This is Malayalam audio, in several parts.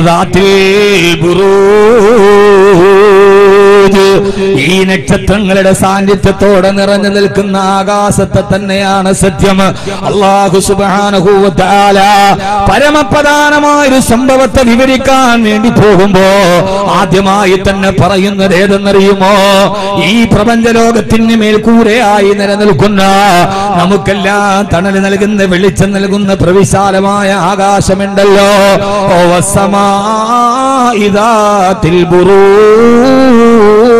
ذات البروج ഈ നക്ഷത്രങ്ങളുടെ സാന്നിധ്യത്തോടെ നിറഞ്ഞു നിൽക്കുന്ന ആകാശത്തെ തന്നെയാണ് സത്യം. അള്ളാഹു സുബാനുഭൂത്താല പരമപ്രധാനമായ ഒരു സംഭവത്തെ വിവരിക്കാൻ വേണ്ടി പോകുമ്പോ ആദ്യമായി തന്നെ പറയുന്നത് ഏതെന്നറിയുമോ? ഈ പ്രപഞ്ച ലോകത്തിന് മേൽക്കൂരയായി നിലനിൽക്കുന്ന നമുക്കെല്ലാം തണൽ നൽകുന്ന വെളിച്ചം നൽകുന്ന പ്രവിശാലമായ ആകാശമുണ്ടല്ലോ. ഓ വസമാ ഇതാ Oh.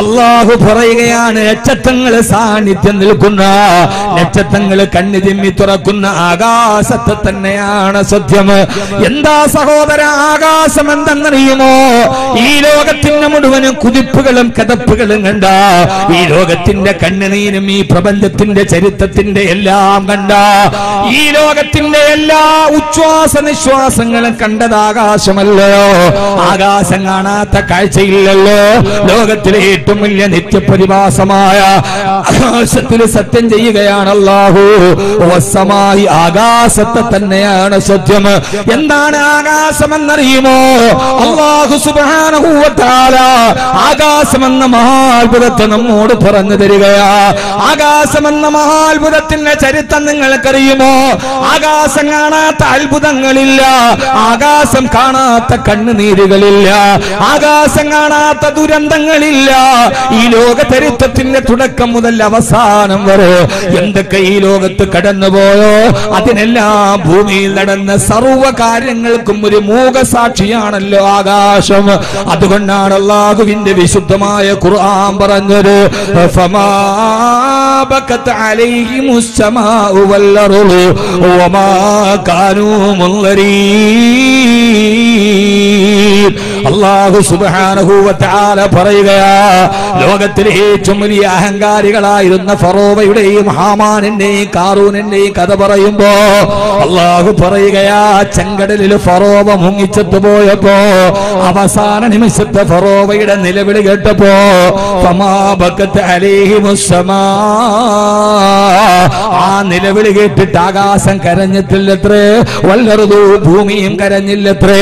അള്ളാഹു പറയുകയാണ് നക്ഷത്രങ്ങൾ സാന്നിധ്യം നിൽക്കുന്ന നക്ഷത്രങ്ങൾ കണ്ണു തിമ്മി തുറക്കുന്ന ആകാശത്തെ തന്നെയാണ് സത്യം. എന്താ സഹോദര ആകാശം എന്തെന്നറിയുമോ? ഈ ലോകത്തിന്റെ മുഴുവനും കുതിപ്പുകളും കതപ്പുകളും കണ്ട ഈ ലോകത്തിന്റെ കണ്ണുനീരും ഈ പ്രപഞ്ചത്തിന്റെ ചരിത്രത്തിന്റെ എല്ലാം കണ്ട ഈ ലോകത്തിന്റെ എല്ലാ ഉച്ഛ്വാസ നിശ്വാസങ്ങളും കണ്ടത് ആകാശമല്ലയോ? ആകാശം കാണാത്ത കാഴ്ചയില്ലല്ലോ. ലോകത്തിലെ ഏറ്റവും വലിയ നിത്യപരിവാസമായ ആകാശത്തിൽ സത്യം ചെയ്യുകയാണ് അല്ലാഹു. വസമായി ആകാശത്തെ തന്നെയാണ് സത്യം. എന്താണ് ആകാശം എന്നറിയുമോ അള്ളാഹു സുബ്ഹാനഹു വ തആല ആകാശമെന്ന മഹാത്ഭുതത്തെ നമ്മോട് പറഞ്ഞു തരികയാ. എന്ന മഹാത്ഭുതത്തിന്റെ ചരിത്രം നിങ്ങൾക്കറിയുമോ? ആകാശം കാണാത്ത അത്ഭുതങ്ങളില്ല. ആകാശം കാണാത്ത കണ്ണുനീരുകളില്ല. ആകാശം കാണാത്ത ദുരന്തങ്ങളില്ല. ഈ ലോക ചരിത്രത്തിന്റെ തുടക്കം മുതൽ അവസാനം വരെ എന്തൊക്കെ ഈ ലോകത്ത് കടന്നുപോയോ? അതിനെല്ലാം ഭൂമിയിൽ നടന്ന സർവ കാര്യങ്ങൾക്കും ഒരു മൂകസാക്ഷിയാണല്ലോ ആകാശം. അതുകൊണ്ടാണ് അള്ളാഹുവിന്റെ വിശുദ്ധമായ ഖുർആൻ പറഞ്ഞത് അള്ളാഹു സുബ്ഹാനഹു വ തആല പറയുകയാ ലോകത്തിലെ ഏറ്റവും വലിയ അഹങ്കാരികളായിരുന്ന ഫറോവയുടെയും ഹാമാനിന്റെയും കാറൂനിന്റെയും കഥ പറയുമ്പോ അള്ളാഹു പറയുകയാ ചെങ്കടലിൽ ഫറോവ മുങ്ങിച്ചെത്തു പോയപ്പോ അവസാന നിമിഷത്തെ ഫറോവയുടെ നിലവിളി കേട്ടപ്പോ ഫമാബക്കത്ത് അലൈഹിമുസ്സമാ ആ നിലവിളി കേട്ടിട്ട് ആകാശം കരഞ്ഞിട്ടില്ലത്രേ വല്ലറുതു ഭൂമിയും കരഞ്ഞില്ലത്രേ.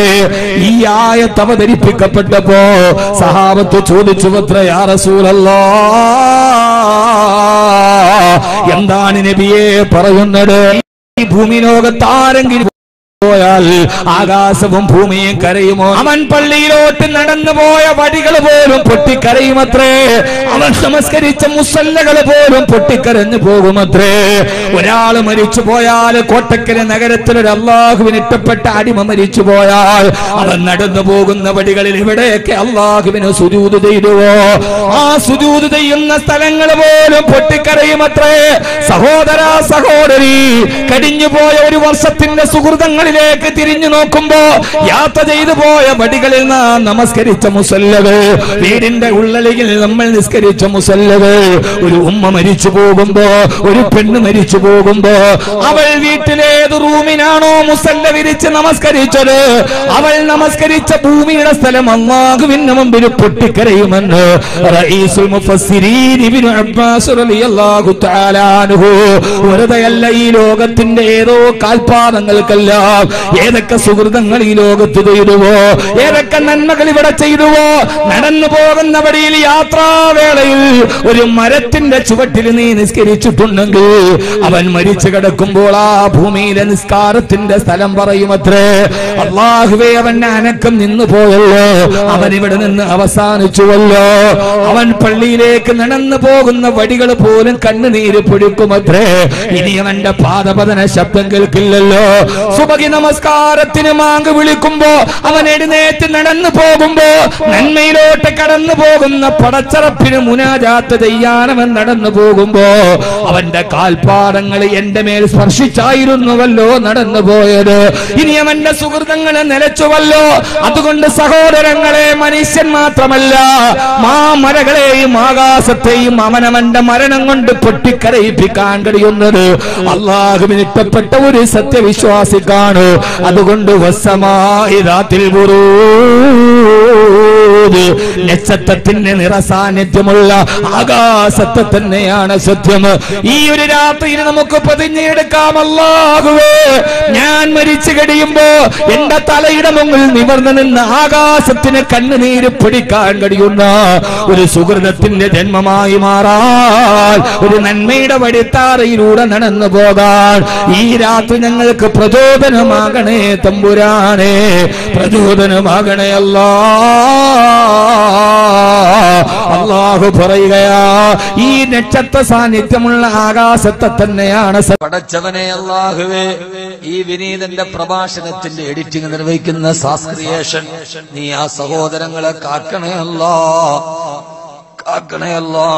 ഈ ആയത്ത് അവതരിപ്പിക്കപ്പെട്ടപ്പോ സഹാബത്ത് ചോദിച്ചു അത്രയാറസൂലല്ലോ എന്താണ് നബിയെ പറയുന്നത്? ഈ ഭൂമി ലോകത്താരെങ്കിലും ആകാശവും ഭൂമിയും കരയുമോ? അവൻ പള്ളിയിലോട്ട് നടന്നു പോയ വടികൾ പോലും പൊട്ടിക്കരയുമത്രേ. അവൻ സംസ്കരിച്ച മുസല്ലകൾ പോലും പൊട്ടിക്കരഞ്ഞു പോകുമത്രേ. ഒരാൾ മരിച്ചു പോയാൽ കോട്ടക്കര നഗരത്തിലൊരു അള്ളാഹുവിന് ഇഷ്ടപ്പെട്ട അടിമ മരിച്ചു പോയാൽ അവൻ നടന്നു പോകുന്ന വടികളിൽ ഇവിടെയൊക്കെ അള്ളാഹുവിന് സുജൂത് ചെയ്തുവോ ആ സുജൂത് ചെയ്യുന്ന സ്ഥലങ്ങൾ പോലും പൊട്ടിക്കരയുമത്രേ. സഹോദര സഹോദരി കടിഞ്ഞുപോയ ഒരു വർഷത്തിന്റെ സുഹൃതങ്ങളിലേക്ക് തിരിഞ്ഞു നോക്കുമ്പോ യാത്ര ചെയ്തു പോയ മടികളിൽ നാം നമസ്കരിച്ച മുസല്ലവ് വീടിന്റെ ഉള്ളലിൽ നമ്മൾ നിസ്കരിച്ച മുസല്ലവ് ഒരു ഉമ്മ മരിച്ചു പോകുമ്പോ ഒരു പെണ്ണ് മരിച്ചു പോകുമ്പോ അവൾ വീട്ടിലേത് റൂമിനാണോ മുസല്ല വിരിച്ച് നമസ്കരിച്ചത്? അവൾ നമസ്കരിച്ച ഭൂമിയുടെ സ്ഥലം അള്ളാഹുവിന്റെ മുമ്പിൽ പൊട്ടിക്കരയുമെന്ന് റഈസുൽ ഇബ്നു അബ്ബാസ് റളിയല്ലാഹു ഈ ലോകത്തിന്റെ ഏതോ കാൽപാദങ്ങൾക്കെല്ലാം ഏതൊക്കെ സുഹൃതങ്ങൾ ഈ ലോകത്ത് ചെയ്തുവോ ഏതൊക്കെ നന്മകൾ ഇവിടെ ചെയ്തുവോ? നടന്നു പോകുന്ന വഴിയിൽ യാത്രാവേളയിൽ ഒരു മരത്തിന്റെ ചുവട്ടിൽ നീ നിസ്കരിച്ചിട്ടുണ്ടെങ്കിൽ അവൻ മരിച്ചു കിടക്കുമ്പോൾ ആ ഭൂമിയിലെ നിസ്കാരത്തിന്റെ സ്ഥലം പറയുമത്രേ അള്ളാഹുവേ അവന്റെ അനക്കം നിന്നു പോയല്ലോ അവൻ ഇവിടെ നിന്ന് അവസാനിച്ചുവല്ലോ. അവൻ പള്ളിയിലേക്ക് നടന്നു പോകുന്ന വടികൾ പോലും കണ്ണുനീര് പൊഴിക്കുമത്രേ ഇനി അവന്റെ പാദപതന ശബ്ദം കേൾക്കില്ലല്ലോ. സുബഹി നമസ്കാരത്തിന് മാങ്ക് വിളിക്കുമ്പോ അവൻ എഴുന്നേറ്റ് നടന്നു പോകുമ്പോ നന്മയിലോട്ട് കടന്നു പോകുന്ന പടച്ചറപ്പിന് മുനാജാത്ത് ചെയ്യാനവൻ നടന്നു പോകുമ്പോ അവന്റെ കാൽപാദങ്ങൾ എന്റെ മേൽ സ്പർശിച്ചായിരുന്നുവല്ലോ നടന്നു പോയത്. ഇനി അവന്റെ സുഹൃതങ്ങളെ നിലച്ചുവല്ലോ. അതുകൊണ്ട് സഹോദരങ്ങളെ മനുഷ്യൻ മാത്രമല്ല മാമരകളെയും ആകാശത്തെയും അവനവന്റെ മരണം കൊണ്ട് പൊട്ടിക്കരയിപ്പിക്കാൻ കഴിയുന്നത്. അള്ളാഹുവിന് ഇഷ്ടപ്പെട്ട ഒരു സത്യവിശ്വാസിക്കാണ്. അതുകൊണ്ട് വസമായി രാത്തിൽ ബുറൂദ് നക്ഷത്രത്തിന്റെ നിറസാന്നിധ്യമുള്ള ആകാശത്തെ തന്നെയാണ് സത്യം. ഈ ഒരു രാത്രിയിൽ നമുക്ക് പതിഞ്ഞെടുക്കാമല്ലാകുവേ ഞാൻ മരിച്ചു കഴിയുമ്പോ എന്റെ തലയുടെ മുമ്പിൽ നിവർന്നു നിന്ന് ആകാശത്തിന് കണ്ണുനീര് പിടിക്കാൻ കഴിയുന്ന ഒരു സുഹൃതത്തിന്റെ ജന്മമായി മാറാൻ ഒരു നന്മയുടെ വഴിത്താറയിലൂടെ നടന്നു പോകാൻ ഈ രാത്രി ഞങ്ങൾക്ക് പ്രചോദനമാകണേ തമ്പുരാനെ പ്രചോദനമാകണേ അല്ലാ. അള്ളാഹു പറയുകയാ ഈ നക്ഷത്ര സാന്നിധ്യമുള്ള ആകാശത്തെ തന്നെയാണ് പടച്ചവനെ അള്ളാഹുവേ ഈ വിനീതന്റെ പ്രഭാഷണത്തിന്റെ എഡിറ്റിംഗ് നിർവഹിക്കുന്ന സാസ്ക്രിയേഷൻ നീ ആ സഹോദരങ്ങളെ കാക്കണേ അല്ലാ കാക്കണേ അല്ലാ.